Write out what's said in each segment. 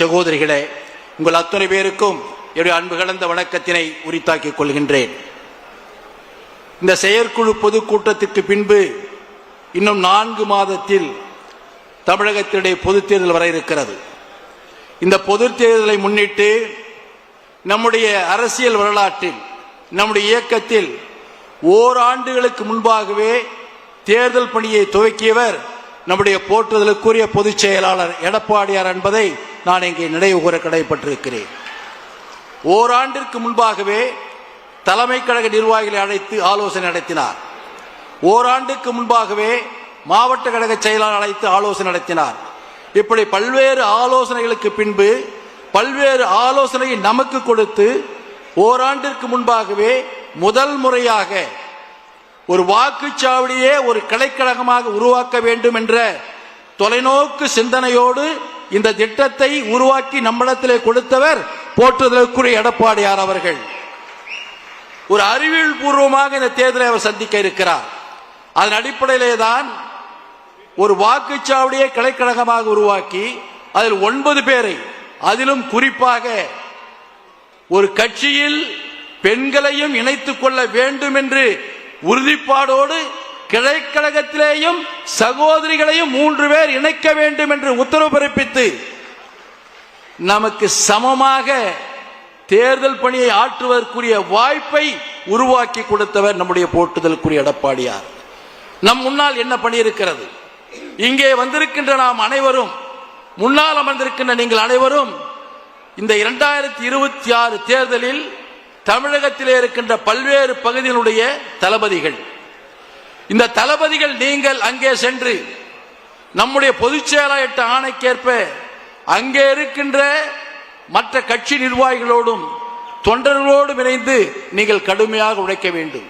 சகோதரிகளே உங்கள் அத்தனை பேருக்கும் என்னுடைய அன்பு கலந்த வணக்கத்தினை உரித்தாக்கிக் கொள்கின்றேன். இந்த செயற்குழு பொதுக்கூட்டத்திற்கு பின்பு இன்னும் நான்கு மாதத்தில் தமிழகத்தினுடைய பொது தேர்தல் வர இருக்கிறது. இந்த பொது தேர்தலை முன்னிட்டு நம்முடைய அரசியல் வரலாற்றில் நம்முடைய இயக்கத்தில் ஓராண்டுகளுக்கு முன்பாகவே தேர்தல் பணியை துவக்கியவர் நம்முடைய போற்றுதலுக்குரிய பொதுச் செயலாளர் எடப்பாடியார் என்பதை நான் இங்கே நினைவு கூற கடைப்பட்டிருக்கிறேன் ஓராண்டிற்கு முன்பாகவே தலைமை கழக நிர்வாகிகளை அழைத்து ஆலோசனை நடத்தினார். ஓராண்டுக்கு முன்பாகவே மாவட்ட கழக செயலாளர் அழைத்து ஆலோசனை நடத்தினார். இப்படி பல்வேறு ஆலோசனைகளுக்கு பின்பு பல்வேறு ஆலோசனையை நமக்கு கொடுத்து ஓராண்டிற்கு முன்பாகவே முதல் முறையாக ஒரு வாக்குச்சாவடியே ஒரு கலைக்கழகமாக உருவாக்க வேண்டும் என்ற தொலைநோக்கு சிந்தனையோடு இந்த திட்டத்தை உருவாக்கி நம்மிடத்திலே கொடுத்தவர் போற்றுதலுக்குரிய எடப்பாடியார் அவர்கள். ஒரு அறிவியல் பூர்வமாக இந்த தேர்தலை அவர் சந்திக்க இருக்கிறார். அதன் அடிப்படையிலே தான் ஒரு வாக்குச்சாவடியை கலைக்கழகமாக உருவாக்கி அதில் ஒன்பது பேரை அதிலும் குறிப்பாக ஒரு கட்சியில் பெண்களையும் இணைத்துக் கொள்ள வேண்டும் என்று உறுதிப்பாடோடு கிளைக்கழகத்திலேயும் சகோதரிகளையும் மூன்று பேர் இணைக்க வேண்டும் என்று உத்தரவு பிறப்பித்து நமக்கு சமமாக தேர்தல் பணியை ஆற்றுவதற்குரிய வாய்ப்பை உருவாக்கி கொடுத்தவர் நம்முடைய போட்டுதலுக்குரிய எடப்பாடியார். நம் முன்னால் என்ன பணி இருக்கிறது இங்கே வந்திருக்கின்ற நாம் அனைவரும் முன்னால் அமர்ந்திருக்கின்ற நீங்கள் அனைவரும் இந்த இரண்டாயிரத்தி இருபத்தி ஆறு தேர்தலில் தமிழகத்திலே இருக்கின்ற பல்வேறு பகுதிகளுடைய தளபதிகள். இந்த தளபதிகள் நீங்கள் அங்கே சென்று நம்முடைய பொதுச் செயலாளர் ஆணைக்கேற்ப அங்கே இருக்கின்ற மற்ற கட்சி நிர்வாகிகளோடும் தொண்டர்களோடும் இணைந்து நீங்கள் கடுமையாக உழைக்க வேண்டும்.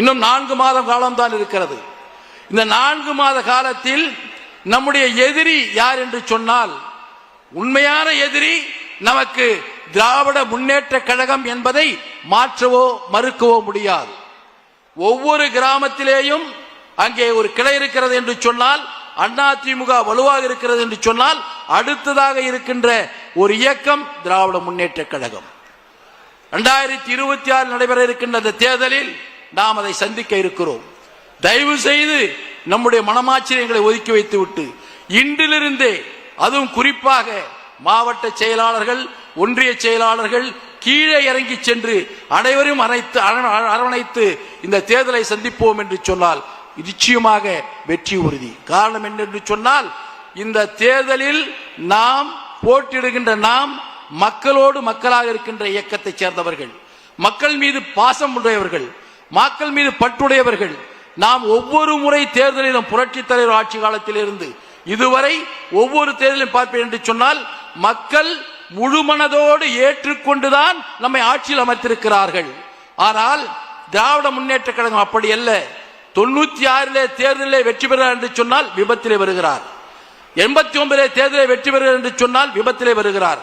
இன்னும் நான்கு மாதம் காலம்தான் இருக்கிறது. இந்த நான்கு மாத காலத்தில் நம்முடைய எதிரி யார் என்று சொன்னால் உண்மையான எதிரி நமக்கு திராவிட முன்னேற்ற கழகம் என்பதை மாற்றவோ மறுக்கவோ முடியாது. ஒவ்வொரு கிராமத்திலேயும் அங்கே ஒரு கிளை இருக்கிறது என்று சொன்னால் அண்ணா திமுக வலுவாக இருக்கிறது என்று சொன்னால் அடுத்ததாக இருக்கின்ற ஒரு இயக்கம் திராவிட முன்னேற்ற கழகம். இரண்டாயிரத்தி இருபத்தி ஆறு நடைபெற இருக்கின்ற அந்த தேர்தலில் நாம் அதை சந்திக்க இருக்கிறோம். தயவு செய்து நம்முடைய மனமாச்சரியங்களை ஒதுக்கி வைத்து விட்டு இன்றிலிருந்தே அதுவும் குறிப்பாக மாவட்ட செயலாளர்கள் ஒன்றிய செயலாளர்கள் கீழே இறங்கி சென்று அனைவரும் அனைத்து அரவணைத்து இந்த தேர்தலை சந்திப்போம் என்று சொன்னால் நிச்சயமாக வெற்றி உறுதி. காரணம் என்னென்று சொன்னால் இந்த தேர்தலில் நாம் போட்டியிடுகின்ற நாம் மக்களோடு மக்களாக இருக்கின்ற இயக்கத்தைச் சேர்ந்தவர்கள் மக்கள் மீது பாசம் உடையவர்கள் மக்கள் மீது பற்றுடையவர்கள் நாம் ஒவ்வொரு முறை தேர்தலிலும் புரட்சித் தலைவர் ஆட்சி காலத்தில் இருந்து இதுவரை ஒவ்வொரு தேர்தலையும் பார்ப்பேன் என்று சொன்னால் மக்கள் முழு மனதோடு ஏற்றுக்கொண்டுதான் நம்மை ஆட்சியில் அமர்த்திருக்கிறார்கள். ஆனால் திராவிட முன்னேற்ற கழகம் அப்படி அல்ல. தொண்ணூத்தி ஆறிலே தேர்தலிலே வெற்றி பெறுகிறார் என்று சொன்னால் விபத்திலே வருகிறார். எண்பத்தி ஒன்பதிலே தேர்தலை வெற்றி பெறுகிறார் என்று சொன்னால் விபத்திலே வருகிறார்.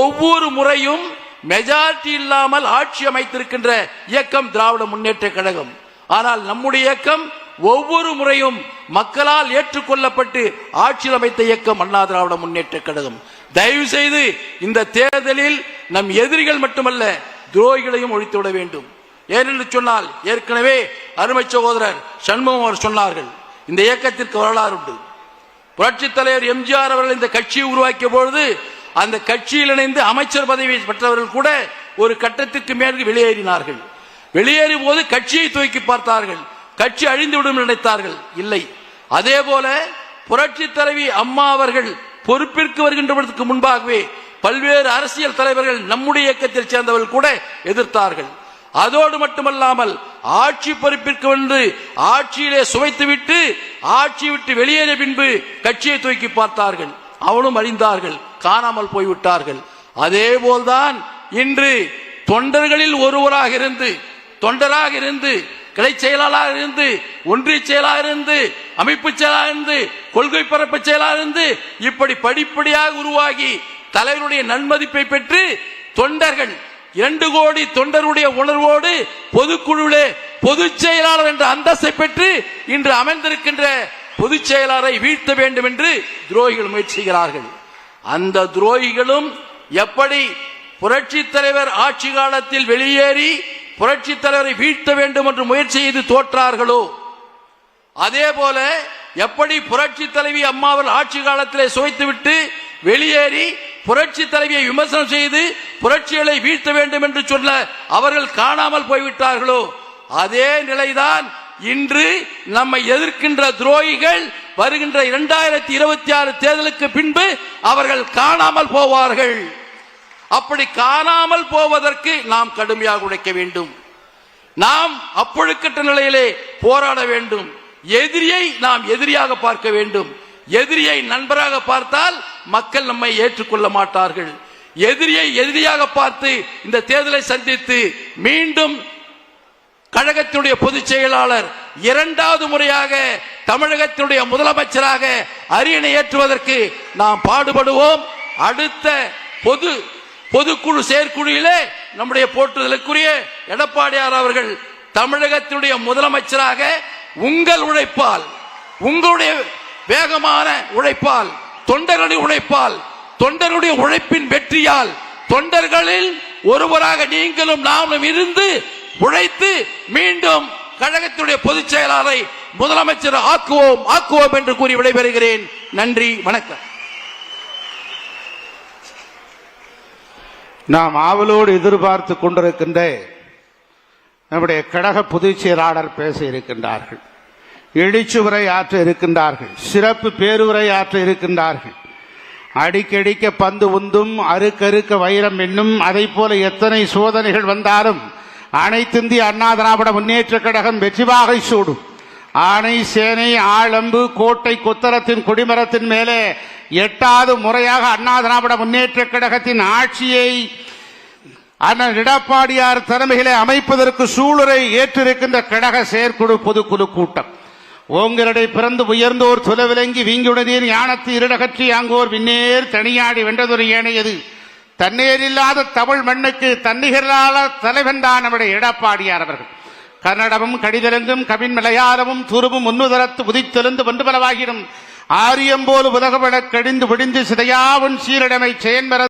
ஒவ்வொரு முறையும் மெஜாரிட்டி இல்லாமல் ஆட்சி அமைத்திருக்கின்ற இயக்கம் திராவிட முன்னேற்ற கழகம். ஆனால் நம்முடைய இயக்கம் ஒவ்வொரு முறையும் மக்களால் ஏற்றுக்கொள்ளப்பட்டு ஆட்சியில் அமைத்த இயக்கம் அண்ணா திராவிட முன்னேற்ற கழகம். தயவு செய்து இந்த தேர்தலில் நம் எதிரிகள் மட்டுமல்ல துரோகிகளையும் ஒழித்துவிட வேண்டும். ஏனென்று சொன்னால் ஏற்கனவே அருமை சகோதரர் சண்முகம் அவர் சொன்னார்கள். இந்த இயக்கத்திற்கு வரலாறு உண்டு. புரட்சித் தலைவர் எம்ஜிஆர் அவர்கள் இந்த கட்சியை உருவாக்கிய பொழுது அந்த கட்சியில் இணைந்து அமைச்சர் பதவி பெற்றவர்கள் கூட ஒரு கட்டத்திற்கு மேற்கு வெளியேறினார்கள். வெளியேறிய போது கட்சியை தூக்கி பார்த்தார்கள். கட்சி அழிந்துவிடும் நினைத்தார்கள். இல்லை. அதே போல புரட்சி தலைவி அம்மா அவர்கள் பொறுப்பிற்கு வருகின்றவர்களுக்கு முன்பாகவே பல்வேறு அரசியல் தலைவர்கள் நம்முடைய இயக்கத்தில் சேர்ந்தவர்கள் கூட எதிர்த்தார்கள். அதோடு மட்டுமல்லாமல் ஆட்சி பொறுப்பிற்கு வந்து ஆட்சியிலே சுவைத்துவிட்டு ஆட்சி விட்டு வெளியேறிய பின்பு கட்சியை தூக்கி பார்த்தார்கள். அவனும் அறிந்தார்கள் காணாமல் போய்விட்டார்கள். அதே போல்தான் இன்று தொண்டர்களில் ஒருவராக இருந்து தொண்டராக இருந்து கிளை செயலாளராக இருந்து ஒன்றிய செயலாளர் இருந்து அமைப்பு செயலாளர் இருந்து கொள்கை பரப்பு செயலாளர் இருந்து இப்படி படிப்படியாக உருவாகி தலைவருடைய நன்மதிப்பை பெற்று தொண்டர்கள் இரண்டு கோடி தொண்டருடைய உணர்வோடு பொதுக்குழுவிலே பொதுச் செயலாளர் என்ற அந்தஸ்தை பெற்று இன்று அமர்ந்திருக்கின்ற பொதுச் செயலாளரை வீழ்த்த வேண்டும் என்று துரோகிகள் முயற்சிக்கிறார்கள் அந்த துரோகிகளும் எப்படி புரட்சி தலைவர் ஆட்சி காலத்தில் வெளியேறி புரட்சி தலைவரை வீழ்த்த வேண்டும் என்று முயற்சி செய்து தோற்றார்களோ அதே போல எப்படி புரட்சி தலைவி அம்மாவர் ஆட்சி காலத்திலே சுவைத்துவிட்டு வெளியேறி புரட்சி தலைவியை விமர்சனம் செய்து புரட்சிகளை வீழ்த்த வேண்டும் என்று சொல்ல அவர்கள் காணாமல் போய்விட்டார்களோ? அதே நிலைதான் இன்று நம்மை எதிர்க்கின்ற துரோகிகள் வருகின்ற இரண்டாயிரத்தி இருபத்தி ஆறு தேர்தலுக்கு பின்பு அவர்கள் காணாமல் போவார்கள். அப்படி காணாமல் போவதற்கு நாம் கடுமையாக உழைக்க வேண்டும். நாம் அப்பொழுக்கட்ட நிலையிலே போராட வேண்டும். எதிரியை நாம் எதிரியாக பார்க்க வேண்டும். எதிரியை நண்பராக பார்த்தால் மக்கள் நம்மை ஏற்றுக்கொள்ள மாட்டார்கள். எதிரியை எதிரியாக பார்த்து இந்த தேர்தலை சந்தித்து மீண்டும் கழகத்தினுடைய பொதுச் செயலாளர் இரண்டாவது முறையாக தமிழகத்தினுடைய முதலமைச்சராக அரியணை ஏற்றுவதற்கு நாம் பாடுபடுவோம். அடுத்த பொது பொதுக்குழு செயற்குழுவிலே நம்முடைய போற்றுதலுக்குரிய எடப்பாடியார் அவர்கள் தமிழகத்தினுடைய முதலமைச்சராக உங்கள் உழைப்பால் உங்களுடைய வேகமான உழைப்பால் தொண்டர்களுடைய உழைப்பால் தொண்டர்களுடைய உழைப்பின் வெற்றியால் தொண்டர்களில் ஒருவராக நீங்களும் நாமும் இருந்து உழைத்து மீண்டும் கழகத்துடைய பொதுச் செயலாளரை முதலமைச்சர் ஆக்குவோம் ஆக்குவோம் என்று கூறி விடைபெறுகிறேன். நன்றி வணக்கம். நாம் ஆவலோடு எதிர்பார்த்து கொண்டிருக்கின்ற நம்முடைய கழக பொதுச் செயலாளர் பேச இருக்கின்றார்கள். எழுச்சுவரை ஆற்ற இருக்கின்றார்கள். சிறப்பு பேருரை ஆற்ற இருக்கின்றார்கள். அடிக்கடிக்க பந்து உந்தும் அறுக்கறுக்க வைரம் என்னும் அதை போல எத்தனை சோதனைகள் வந்தாலும் அனைத்திந்திய அண்ணா திராவிட முன்னேற்ற கழகம் வெற்றிவாகை சூடும். ஆணை சேனை ஆளம்பு கோட்டை கொத்தரத்தின் கொடிமரத்தின் மேலே எட்டாவது முறையாக அண்ணா திராவிட முன்னேற்ற கழகத்தின் ஆட்சியை ஆனால் எடப்பாடியார் தலைமையிலே அமைப்பதற்கு சூளுரை ஏற்றிருக்கின்ற கழக செயற்குழு பொதுக்குழு கூட்டம். ஓங்கரடை பிறந்து உயர்ந்தோர் துலவிலங்கி வீங்குடனீர் ஞானத்து இருடகற்றி அங்கோர் விண்ணேர் தனியாடி வென்றதொரு ஏனையது. தன்னேரில்லாத தமிழ் மண்ணுக்கு தன்னிகரால தலைவன்தான் நம்முடைய எடப்பாடியார் அவர்கள். கன்னடமும் கடிதலங்கும் கவின் மலையாளமும் துருவும் முன்னுதரத்து உதித்தெழுந்து ஒன்று பலவாகிடும். ஆரியம் போல் கடிந்து விடிந்து சிதையாவும் சீரிடமை செயன்பெற